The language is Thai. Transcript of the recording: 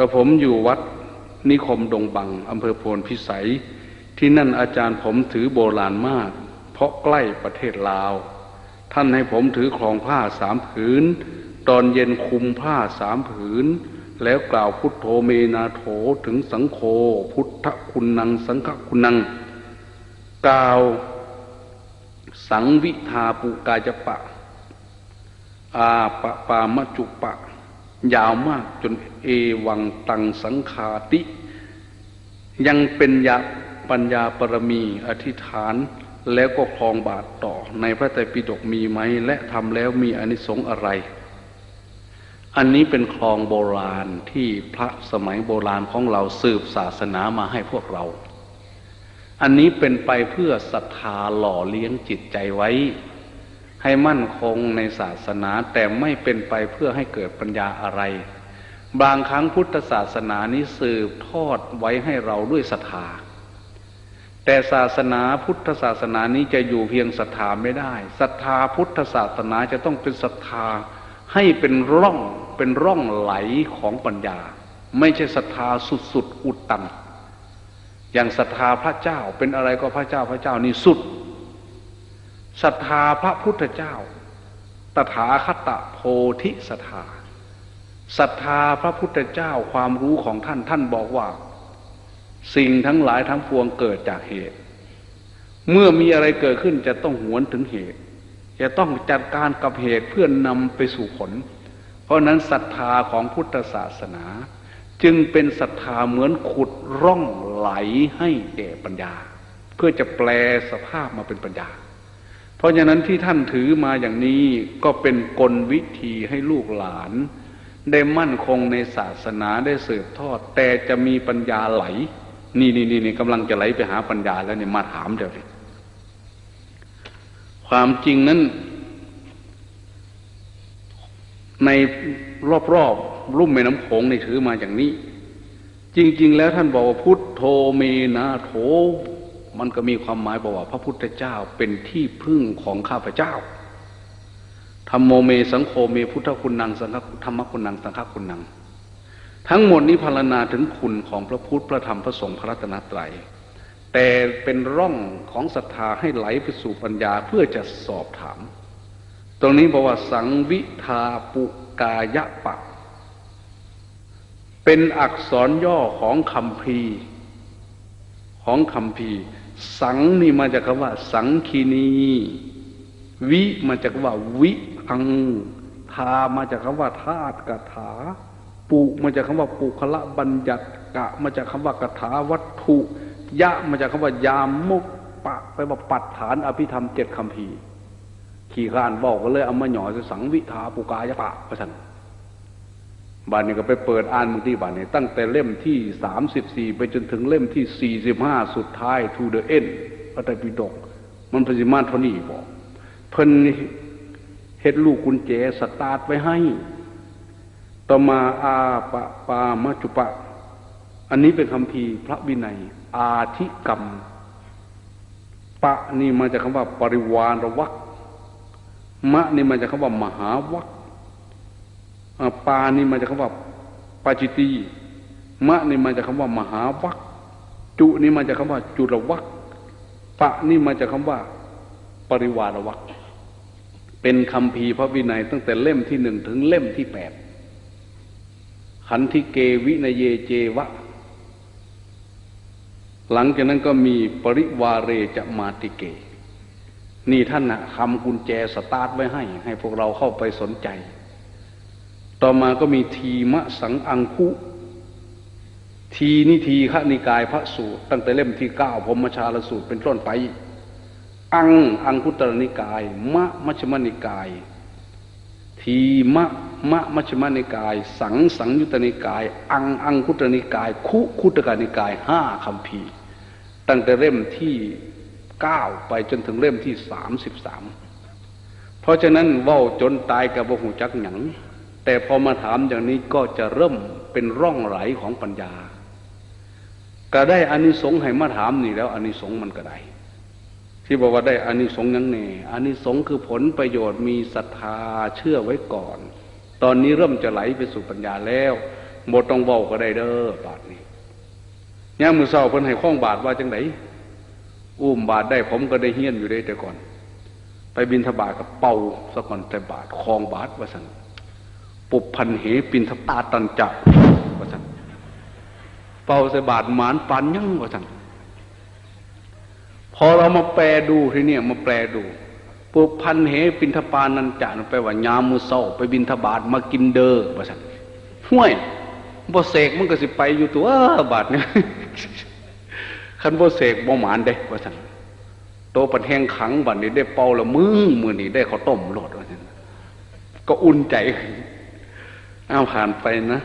กระผมอยู่วัดนิคมดงบังอำเภอโพนพิสัย ที่นั่นอาจารย์ผมถือโบราณมาก เพราะใกล้ประเทศลาว ท่านให้ผมถือครองผ้าสามผืน ตอนเย็นคุมผ้าสามผืน แล้วกล่าวพุทโธเมนาโถถึงสังโฆพุทธคุณนังสังฆคุณนัง กล่าวสังวิทาปุกายปะ อาปะปามจุปะ ยาวมากจนเอวังตังสังขาติ ยังเป็นยาปัญญาปรมีอธิษฐานแล้วก็คลองบาทต่อในพระไตรปิฎกมีไหม และทำแล้วมีอนิสงส์อะไร อันนี้เป็นคลองโบราณที่พระสมัยโบราณของเราสืบศาสนามาให้พวกเรา อันนี้เป็นไปเพื่อศรัทธาหล่อเลี้ยงจิตใจไว้ ให้มั่นคงในศาสนาแต่ไม่เป็นไปเพื่อให้เกิดปัญญาอะไร บางครั้งพุทธศาสนานี้สืบทอดไว้ให้เราด้วยศรัทธาแต่ศาสนาพุทธศาสนานี้จะอยู่เพียงศรัทธาไม่ได้ศรัทธาพุทธศาสนาจะต้องเป็นศรัทธาให้เป็นร่องเป็นร่องไหลของปัญญา ไม่ใช่ศรัทธาสุดๆอุดตันอย่างศรัทธาพระเจ้าเป็นอะไรก็พระเจ้าพระเจ้านี่สุด ศรัทธาพระพุทธเจ้า ตถาคตโพธิศรัทธาศรัทธาพระพุทธเจ้าความรู้ของท่านท่านบอกว่า สิ่งทั้งหลายทั้งปวงเกิดจากเหตุ เมื่อมีอะไรเกิดขึ้นจะต้องหวนถึงเหตุ จะต้องจัดการกับเหตุเพื่อนนำไปสู่ผล เพราะนั้นศรัทธาของพุทธศาสนา จึงเป็นศรัทธาเหมือนขุดร่องไหลให้แก่ปัญญา เพื่อจะแปลสภาพมาเป็นปัญญา เพราะฉะนั้นที่ท่านถือมาอย่างนี้ก็เป็นกลวิธีให้ลูกหลาน ได้มั่นคงในศาสนาได้สืบทอด แต่จะมีปัญญาไหล นี่นี่นี่นี่กำลังจะไหลไปหาปัญญาแล้วเนี่ยมาถามเดี๋ยวนี้ความจริงนั้น ในรอบๆรุ่มแม่น้ำโขงในถือมาอย่างนี้ จริง ๆ แล้วท่านบอกว่าพุทโธเมนาโถ มันก็มีความหมายบอกว่าพระพุทธเจ้าเป็นที่พึ่งของข้าพเจ้าธรรมโมเมสังโฆเมพุทธคุณนังสังฆธรรมคุณนังสังฆคุณนังทั้งหมดนี้พารณนาถึงคุณของพระพุทธพระธรรมพระสงฆ์พระรัตนตรัย แต่เป็นร่องของศรัทธาให้ไหลไปสู่ปัญญาเพื่อจะสอบถาม ตรงนี้บอกว่าสังวิทาปุกายะปะ เป็นอักษรย่อของคำพี ของคำพีสังนี่มาจากคำว่า สังคีนีวิมาจากคำว่า วิอังทามาจากคำว่าธาตุกถาปุมาจากคำว่าปุคละบัญญัติกะมาจากคำว่ากถาวัตถุยะมาจากคำว่ายามมุกปะไปว่าปัดฐานอภิธรรมเจ็ดคำพีขี่ขานบอกก็เลยเอามาหน่อจะสังวิทาปุกายะปะพระท่าน บานนี้ก็ไปเปิดอ่านมุที่บานนี้ ตั้งแต่เล่มที่สามสิบสี่ไปจนถึงเล่มที่สี่สิบห้าสุดท้าย to the end พระไตรปิฎกมันพจิมาเท่านี้บอกเพิ่นเฮ็ดลูกกุญแจสตาร์ทไว้ให้ต่อมาอาปะปามัจุปะ อันนี้เป็นคำพีพระวินัย อาธิกรรม ปะนี่มาจากคำว่า ปริวานวักมะนี่มาจากคำว่ามหาวัค ปานี่มาจากคำว่าปาจิตีมะนี่มาจากคำว่ามหาวัคจุนี่มาจากคำว่าจุลวัคปะนี่มาจากคำว่า ปริวารวัคเป็นคำพีพระวินัย ตั้งแต่เล่มที่หนึ่งถึงเล่มที่แปดขันธิเกวินเยเจวะ หลังจากนั้นก็มีปริวาเรจมาติเก นี่ท่านนะคำกุญแจสตาร์ทไว้ให้ ให้พวกเราเข้าไปสนใจ ต่อมาก็มีทีมะสังอังคุทีนิทีขนิกายพระสูตร ตั้งแต่เล่มที่เก้าพมชาลสูตรเป็นต้นไป อังอังคุตรนิกาย มะมัชมนิกาย ทีมะมะมัชมนิกาย สังสังยุตนิกาย อังอังคุตรนิกาย คุคุตกานิกายห้าคำพีตั้งแต่เล่มที่เก้าไปจนถึงเล่มที่สามสิบสามเพราะฉะนั้นว่าจนตายกับบ่หูจักหยัง แต่พอมาถามอย่างนี้ก็จะเริ่มเป็นร่องไหลของปัญญา ก็ได้อานิสงส์ให้มาถามนี่แล้วอานิสงส์มันก็ได้ ที่บอกว่าได้อานิสงส์ยังแน่อานิสงส์คือผลประโยชน์มีศรัทธาเชื่อไว้ก่อน ตอนนี้เริ่มจะไหลไปสู่ปัญญาแล้วบ่ต้องเว้าก็ได้เด้อบาทนี้ยามือเช้าเพิ่นให้ข้องบาทว่าจังไดอุ้มบาทได้ผมก็ได้เฮี้ยนอยู่ได้แต่ก่อน ไปบินทบาทกับเป่าสะก่อนแต่บาทคลองบาทว่าซั่น ปุพันเหปินทปาตันจักว่าซั่นเป่าใส่บาทหมานปานยังว่าซั่นพอเรามาแปลดูทีเนี่ยมาแปลดูปุพันเหปินทปานันจะไปลว่ายามมือเศร้าไปบินทบาทมากินเด้อว่าซั่นห้วยบ่เสกมันก็สิไปอยู่ตัวบาทเนี่ยคันบ่เสกบ่หมานเด้ว่าซั่นโตปันแห้งขังบัดนี้ได้เป่าละมือมือนี้ได้ข้าวต้มโลดว่าซั่นก็อุ่นใจ เอาผ่านไปนะ